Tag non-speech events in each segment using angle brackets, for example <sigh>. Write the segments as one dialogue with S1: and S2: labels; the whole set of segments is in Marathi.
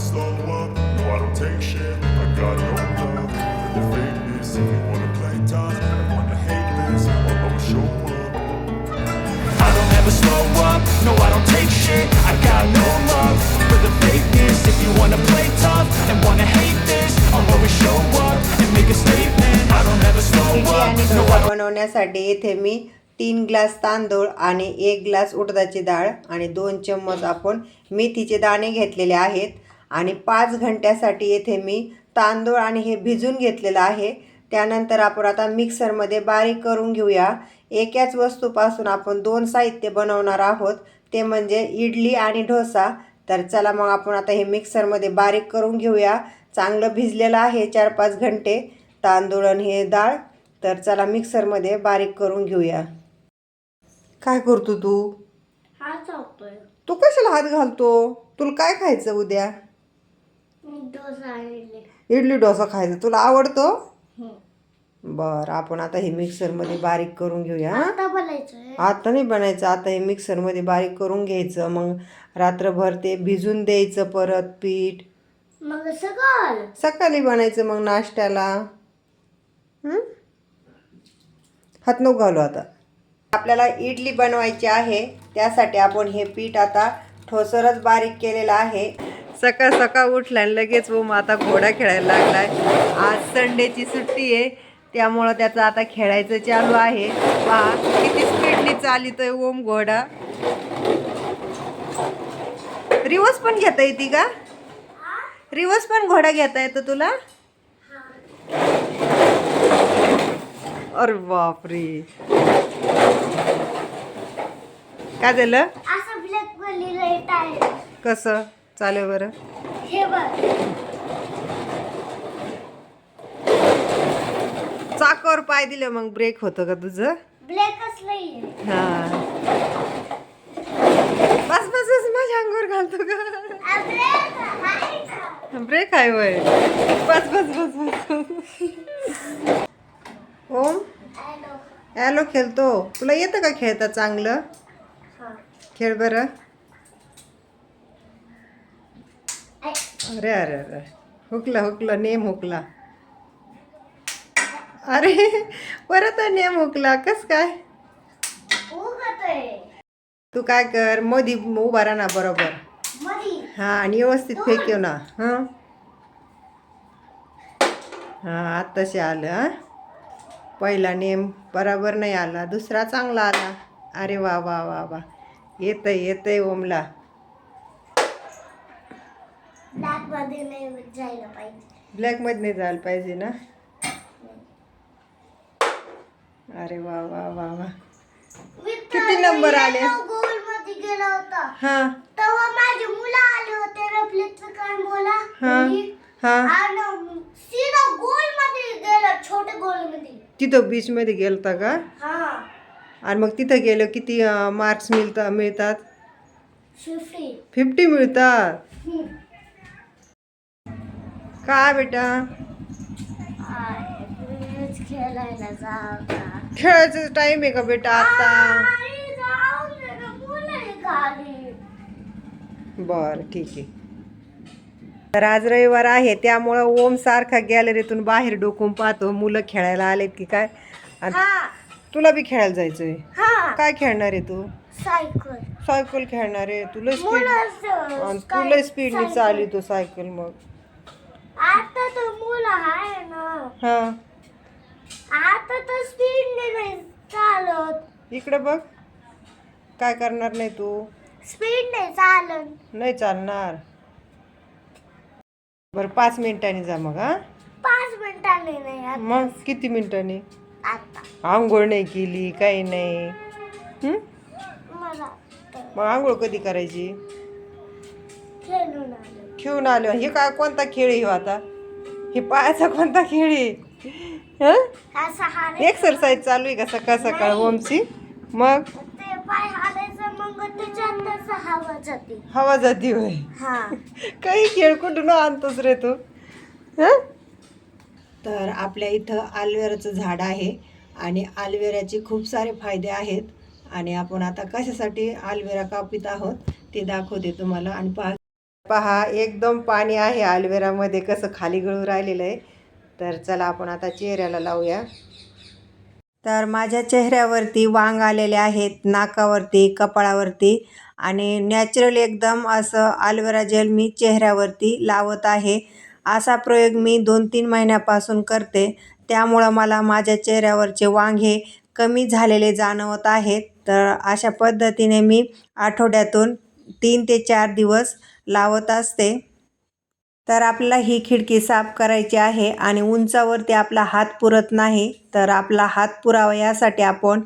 S1: slow up, no I don't take shit I got no love for the fakeness If you wanna play tough and wanna hate this I'll always show up
S2: I don't ever slow up, no I don't take shit I got no love for the fakeness If you wanna play tough and wanna hate this I'll always show up and make a statement I don't ever slow up, no I
S3: बनवण्यासाठी येथे मी तीन ग्लास तांदूळ आणि एक ग्लास उडदाची डाळ आणि दोन चम्मच आपण मेथीचे दाणे घेतलेले आहेत आणि पाच घंट्यासाठी येथे मी तांदूळ आणि हे भिजून घेतलेलं आहे. त्यानंतर आपण आता मिक्सरमध्ये बारीक करून घेऊया. एकाच वस्तूपासून आपण दोन साहित्य बनवणार आहोत. ते म्हणजे इडली आणि डोसा. तर चला मग आपण आता हे मिक्सरमध्ये बारीक करून घेऊया. चांगलं भिजलेलं आहे चार पाच घंटे. तांदूळ आणि हे डाळ. तर चला मिक्सरमध्ये बारीक करून घेऊया. काय करतो तू?
S4: हा
S3: तू कशाला हात घालतो? तुला काय खायचं उद्या? इडली डोसा खायचा. तुला आवडतो? बरं आपण आता हे मिक्सरमध्ये बारीक करून घेऊया हं?
S4: आता
S3: नाही बनायचं आता हे मिक्सरमध्ये बारीक करून घ्यायचं. मग रात्रभर ते भिजून द्यायचं परत पीठ.
S4: मग सकाळ
S3: सकाळी बनायचं मग नाश्त्याला. हं? हात घालू आता. आपल्याला इडली बनवायची आहे त्यासाठी आपण हे पीठ आता ठोसरच बारीक केलेलं आहे. सकाळ सकाळ उठला आणि लगेच ओम आता घोडा खेळायला लागलाय. आज संडेची सुट्टी आहे त्यामुळं त्याचं आता खेळायचं चालू आहे. पहा किती स्पीडने चालितोय ओम घोडा. रिवर्स पण घेता येते का? रिवर्स पण घोडा घेता येतो तुला? अरे बापरे. काय झालं? कसं? चालेल बरं. चाकावर पाय दिलं मग ब्रेक होतं का तुझं? हा. बस बस बस माझ्या अंगावर घालतो का? ब्रेक आहे वय. बस बस बस बस ओम. ॲलो खेळतो. तुला येतं का खेळता चांगलं?
S4: हा.
S3: खेळ बरं. अरे अरे अरे. हुकला हुकला नेम हुकला. अरे परत नेम हुकला. कस काय? तू काय कर मधी उभा राहा ना बरोबर.
S4: हां
S3: हा आणि व्यवस्थित फेकव ना. हां? हां आत्ताशी आलं हां? पहिला नेम बरोबर नाही आला दुसरा चांगला आला. अरे वा वा वा वा. येतंय येतंय ओमला.
S4: ब्लॅकमध्ये नाही जायला पाहिजे.
S3: ब्लॅकमध्ये नाही जायला पाहिजे ना? अरे वा वा वा वा.
S4: मी
S3: किती number आले?
S4: गोलमध्ये गेला होता.
S3: हां.
S4: तेव्हा माझे मुलं आले होते रफलीचं काय बोला?
S3: हां हां.
S4: आणि सीधा गोलमध्ये गेला छोटे गोलमध्ये.
S3: तिथं बीचमध्ये गेलता का?
S4: हा.
S3: आणि मग तिथं गेलं किती मार्क्स मिळता मिळतात?
S4: फिफ्टी
S3: फिफ्टी मिळतात? काय बेटा.
S4: खेळायला जाऊ का
S3: खेळायचं टाइम आहे का बेटा आता?
S4: आई, जाऊ दे ना, मुलं आहे खाली.
S3: बर ठीक आहे. तर आज रविवार आहे त्यामुळं ओम सारखा गॅलरीतून बाहेर डोकून पाहतो मुलं खेळायला आलेत की काय? आणि
S4: हा.
S3: तुला बी खेळायला जायचंय?
S4: हा.
S3: काय खेळणार आहे तू?
S4: सायकल.
S3: सायकल खेळणार आहे तुला स्पीड
S4: मुलं
S3: तुला स्पीडने चालली तू सायकल मग.
S4: आता तर मुलं आहे ना.
S3: हा.
S4: आता तर स्पीड नाही चालत.
S3: इकडे बघ. काय करणार नाही तू?
S4: स्पीड नाही चालत.
S3: नाही चालणार. बरं पाच मिनिटांनी जा मग हा.
S4: पाच मिनिटांनी नाही आता.
S3: मग किती मिनिटांनी?
S4: आता.
S3: आंघोळ नाही केली काही नाही. हं?
S4: मला तर
S3: मग आंघोळ कधी करायची?
S4: खेळून आलं.
S3: खेळून आलो. हे काय कोणता खेळ आहे हो आता? हे पायाचा कोणता खेळ आहे? हं? एक्सरसाइज चालू आहे का सकाळ सकाळ ओमची? मग?
S4: हवा जाते
S3: होय.
S4: हा. <laughs>
S3: काही खेळ कुठून आणतोस रे तू? हं? तर आपल्या इथं आल्वेराचं झाड आहे आणि आल्वेराचे खूप सारे फायदे आहेत. आणि आपण आता कशासाठी आल्वेरा कापित आहोत ते दाखवते तुम्हाला आणि पहा पहा एकदम पाणी आहे अल्वेरामध्ये कसं खाली गळू राहिलेलं आहे. तर चला आपण आता चेहऱ्याला लावूया. तर माझ्या चेहऱ्यावरती वांग आलेले आहेत नाकावरती कपाळावरती. आणि नॅचरल एकदम असं ॲलोवेरा जेल मी चेहऱ्यावरती लावत आहे. असा प्रयोग मी दोन तीन महिन्यापासून करते. त्यामुळं मला माझ्या चेहऱ्यावरचे वांग हे कमी झालेले जाणवत आहेत. तर अशा पद्धतीने मी आठवड्यातून तीन ते चार दिवस लावत असते. तर आपल्याला ही खिडकी साफ करायची आहे आणि उंचावरती आपला हात पुरत नाही. तर आपला हात पुरावा यासाठी आपण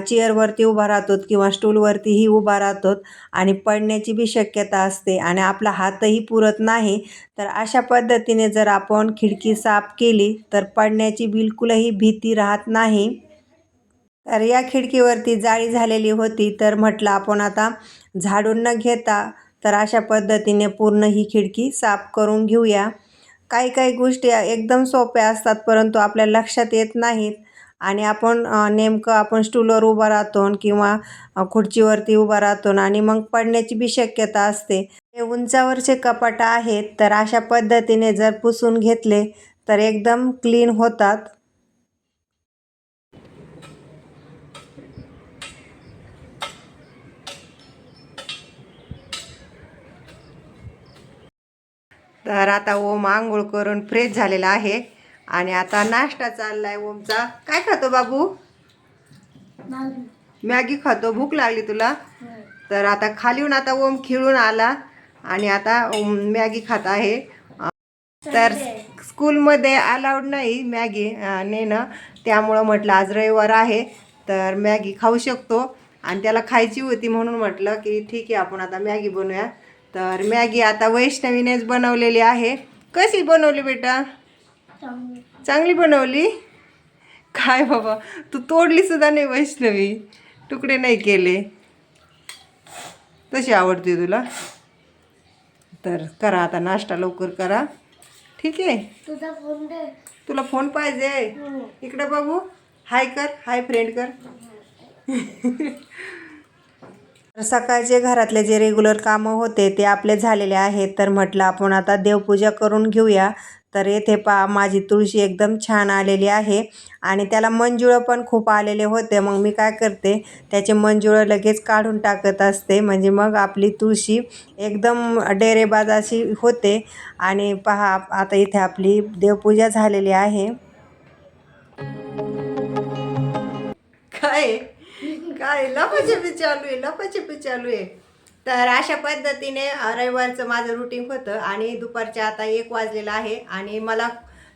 S3: चेअरवरती उभा राहतो किंवा स्टूलवरतीही उभा राहतो आणि पडण्याची बी शक्यता असते आणि आपला हातही पुरत नाही. तर अशा पद्धतीने जर आपण खिडकी साफ केली तर पडण्याची बिलकुलही भीती राहत नाही. तर या खिडकीवरती जाळी झालेली होती. तर म्हटलं आपण आता झाडून न घेता तर अशा पद्धतीने पूर्ण ही खिडकी साफ करून घेऊया. काही काही गोष्टी एकदम सोप्या असतात परंतु आपल्या लक्षात येत नाहीत. आणि आपण नेमकं आपण स्टूलवर उभा राहतो किंवा खुर्चीवरती उभा राहतो आणि मग पडण्याची बी शक्यता असते. हे उंचावरचे कपाट आहेत तर अशा पद्धतीने जर पुसून घेतले तर एकदम क्लीन होतात. तर आता ओम आंघोळ करून फ्रेश झालेला आहे. आणि आता नाश्ता चाललाय ओमचा. काय खातो बाबू? मॅगी. खातो. भूक लागली तुला? तर आता खालीहून आता ओम खेळून आला. आणि आता मॅगी खात आहे. तर स्कूलमध्ये अलाउड नाही मॅगी नेणं. त्यामुळं म्हटलं आज रविवार आहे. तर मॅगी खाऊ शकतो. आणि त्याला खायची होती म्हणून म्हटलं की ठीक आहे आपण आता मॅगी बनवूया. तर मॅगी आता वैष्णवीनेच बनवलेली आहे. कशी बनवली बेटा? चांगली बनवली? काय बाबा तू तोडली सुद्धा नाही वैष्णवी. तुकडे नाही केले. तशी आवडते तुला? तर करा आता नाश्ता लवकर करा. ठीक आहे?
S4: तुझा फोन दे.
S3: तुला फोन पाहिजे? इकडे बाबू हाय कर. हाय फ्रेंड कर. <laughs> तर सकाळचे घरातले जे रेग्युलर कामं होते ते आपले झालेले आहेत. तर म्हटलं आपण आता देवपूजा करून घेऊया. तर येथे पा माझी तुळशी एकदम छान आलेली आहे. आणि त्याला मंजुळं पण खूप आलेले होते. मग मी काय करते त्याचे मंजुळं लगेच काढून टाकत असते. म्हणजे मग आपली तुळशी एकदम डेरेबाज अशी होते. आणि पहा आता इथे आपली देवपूजा झालेली आहे. काय? काय लपाछपी चालू आहे लपाछपी चालू आहे. तर अशा पद्धतीने रविवारचं माझं रुटीन होतं आणि दुपारच्या आता एक वाजलेलं आहे आणि मला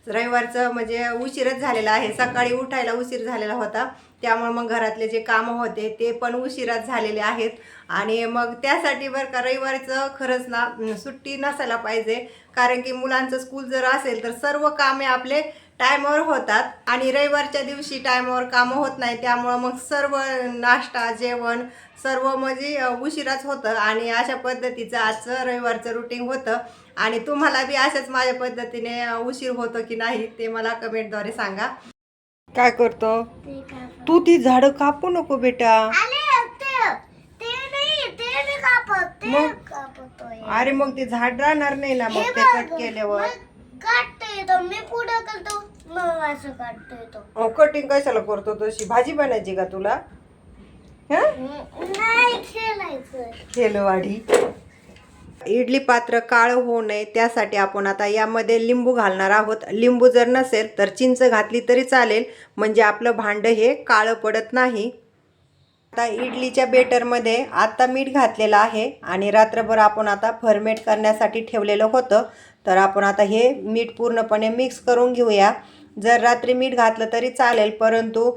S3: रविवारचं म्हणजे उशीरच झालेला आहे. सकाळी उठायला उशीर झालेला होता. त्यामुळे मग घरातले जे कामं होते ते पण उशिराच झालेले आहेत. आणि मग त्यासाठी बरं का रविवारचं खरंच ना सुट्टी नसायला पाहिजे. कारण की मुलांचं स्कूल जर असेल तर सर्व कामे आपले टायमावर होतात आणि रविवारच्या दिवशी टायमावर कामं होत नाही त्यामुळं मग सर्व नाश्ता जेवण सर्व म्हणजे उशिराच होतं आणि अशा पद्धतीचं आजचं रविवारचं रुटीन होतं. आणि तुम्हाला बी अशाच माझ्या पद्धतीने उशीर होतं की नाही ते मला कमेंटद्वारे सांगा. काय करतो?
S4: ते
S3: तू झाडं कापू नको बेटा. मग? अरे मग ते झाड राहणार नाही ना मग ते कट केल्यावर.
S4: मी पुढे करतो. मग असं तो.
S3: कटिंग कशाला करतो तशी? भाजी बनायची का तुला? हं?
S4: नाही खेळायचं.
S3: खेलवाडी. इडली पात्र काळं होऊ नये त्यासाठी आपण आता यामध्ये लिंबू घालणार आहोत. लिंबू जर नसेल तर चिंच घातली तरी चालेल म्हणजे आपलं भांडं हे काळं पडत नाही. आता इडलीच्या बेटरमध्ये आता मीठ घातलेलं आहे आणि रात्रभर आपण आता फर्मेट करण्यासाठी ठेवलेलं होतं. तर आपण आता हे मीठ पूर्णपणे मिक्स करून घेऊया. जर रात्री मीठ घातलं तरी चालेल परंतु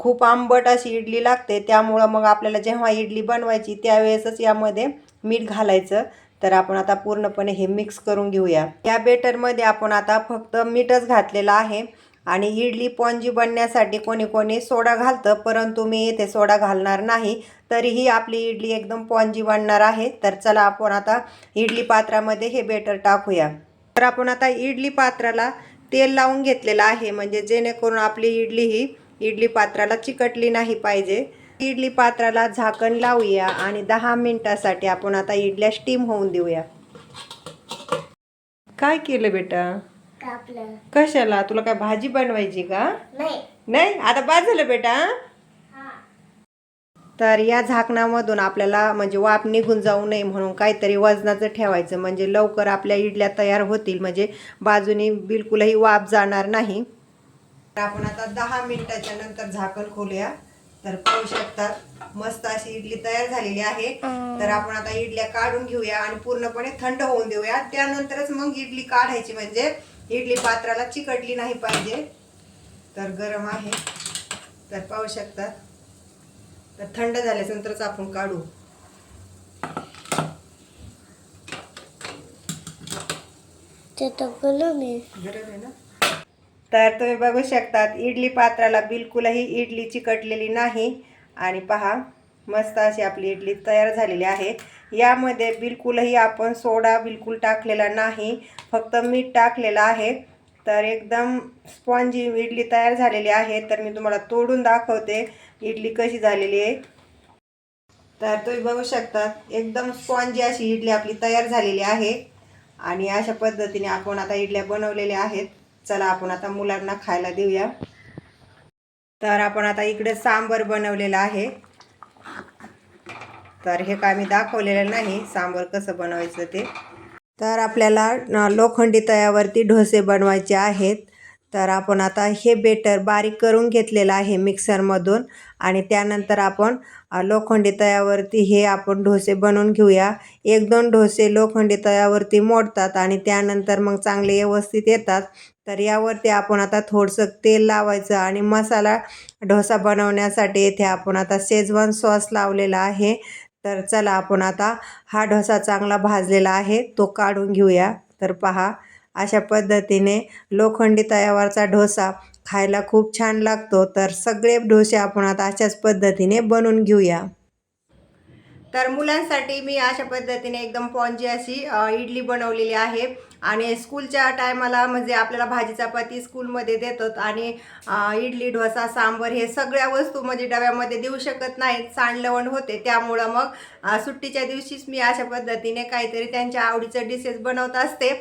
S3: खूप आंबट अशी इडली लागते त्यामुळं मग आपल्याला जेव्हा इडली बनवायची त्यावेळेसच यामध्ये मीठ घालायचं. तर आपण आता पूर्णपणे हे मिक्स करून घेऊया. या बेटरमध्ये आपण आता फक्त मीठच घातलेलं आहे आणि इडली पॉन्जी बनण्यासाठी कोणी कोणी सोडा घालतं परंतु मी येथे सोडा घालणार नाही तरीही आपली इडली एकदम पॉन्जी बनणार आहे. तर चला आपण आता इडली पात्रामध्ये हे बेटर टाकूया. तर आपण आता इडली पात्राला तेल लावून घेतलेलं आहे. म्हणजे जेणेकरून आपली इडली ही इडली पात्राला चिकटली नाही पाहिजे. इडली पात्राला झाकण लावूया आणि दहा मिनिटासाठी आपण आता इडल्या स्टीम होऊन देऊया. काय केलं बेटा? कशाला? तुला काय भाजी बनवायची का?
S4: नाही.
S3: नाही? आता बाद झालं बेटा? तर या झाकणामधून आपल्याला म्हणजे वाफ निघून जाऊ नये म्हणून काहीतरी वजनाचं ठेवायचं. म्हणजे लवकर आपल्या इडल्या तयार होतील. म्हणजे बाजूने बिलकुलही वाफ जाणार नाही. तर आपण आता दहा मिनिटाच्या नंतर झाकण खोलूया. तर पाहू शकतात मस्त अशी इडली तयार झालेली आहे. तर आपण आता इडल्या काढून घेऊया आणि पूर्णपणे थंड होऊन देऊया. त्यानंतरच मग इडली काढायची. म्हणजे इडली पात्राला चिकटली नाही पाहिजे. तर गरम आहे. तर पाहू शकतात थंड झाल्यानंतरच आपण काढू. गरम आहे ना? तर तुम्ही बघू शकतात इडली पात्राला बिलकुलही इडली चिकटलेली नाही. आणि पहा मस्त अशी आपली इडली तयार झालेली आहे. यामध्ये बिलकुलही आपण सोडा बिलकुल टाकलेला नाही. फक्त मीठ टाकलेलं आहे. तर एकदम स्पॉन्जी इडली तयार झालेली आहे. तर मी तुम्हाला तोडून दाखवते इडली कशी झालेली आहे. तर तुम्ही बघू शकता एकदम स्पॉन्जी अशी इडली आपली तयार झालेली आहे. आणि अशा पद्धतीने आपण आता इडल्या बनवलेल्या आहेत. चला आपण आता मुलांना खायला देऊया. तर आपण आता इकडे सांबर बनवलेलं आहे. तर हे काय मी दाखवलेलं नाही सांबर कसं बनवायचं ते. तर आपल्याला लोखंडी तव्यावरती डोसे बनवायचे आहेत. तर आपण आता हे बेटर बारीक करून घेतलेलं आहे मिक्सरमधून आणि त्यानंतर आपण लोखंडी तव्यावरती हे आपण डोसे बनवून घेऊया. एक दोन डोसे लोखंडी तव्यावरती मोडतात आणि त्यानंतर मग चांगले व्यवस्थित येतात. तर यावरती आपण आता थोडंसं तेल लावायचं आणि मसाला डोसा बनवण्यासाठी येथे आपण आता शेजवान सॉस लावलेला आहे. तर चला आपण आता हा डोसा चांगला भाजलेला आहे तो काढून घेऊया. तर पहा अशा पद्धतीने लोखंडी तयावरचा डोसा खायला खूप छान लागतो. तर सगळे डोसे आपण आता अशाच पद्धतीने बनवून घेऊया. तर मुलांसाठी मी अशा पद्धतीने एकदम पॉन्जी अशी इडली बनवलेली आहे. आणि स्कूलच्या टायमाला म्हणजे आपल्याला भाजी चपाती स्कूलमध्ये देतात आणि इडली डोसा सांबर हे सगळ्या वस्तू म्हणजे डब्यामध्ये देऊ शकत नाहीत सांडलवण होते. त्यामुळं मग सुट्टीच्या दिवशीच मी अशा पद्धतीने काहीतरी त्यांच्या आवडीचं डिशेस बनवत असते.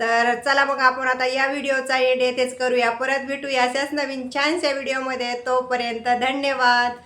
S3: तर चला मग आपण आता या व्हिडिओचा एड येथेच करूया. परत भेटूया अशाच नवीन छानशा व्हिडिओमध्ये. तोपर्यंत धन्यवाद.